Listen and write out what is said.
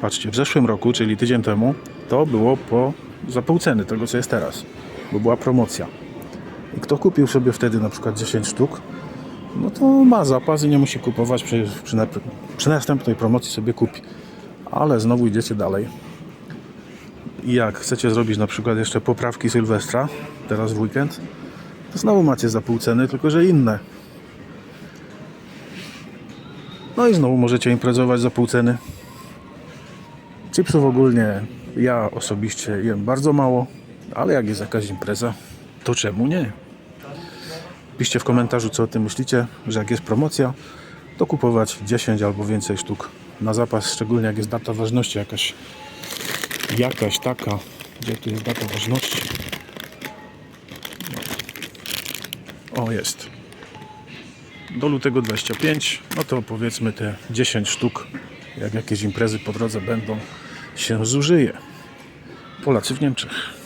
Patrzcie, w zeszłym roku, czyli tydzień temu, to było po za pół ceny tego, co jest teraz, bo była promocja. I kto kupił sobie wtedy na przykład 10 sztuk, no to ma zapas i nie musi kupować, przy, przy, przy następnej promocji sobie kupi. Ale znowu idziecie dalej. I jak chcecie zrobić na przykład jeszcze poprawki Sylwestra, teraz w weekend, to znowu macie za pół ceny, tylko że inne. No i znowu możecie imprezować za pół ceny. Chipsów ogólnie ja osobiście jem bardzo mało, ale jak jest jakaś impreza, to czemu nie? Piszcie w komentarzu, co o tym myślicie, że jak jest promocja, to kupować 10 albo więcej sztuk na zapas, szczególnie jak jest data ważności jakaś, jakaś taka, gdzie tu jest data ważności. O, jest. Do lutego 25, no to powiedzmy te 10 sztuk, jak jakieś imprezy po drodze będą, się zużyje. Polacy w Niemczech.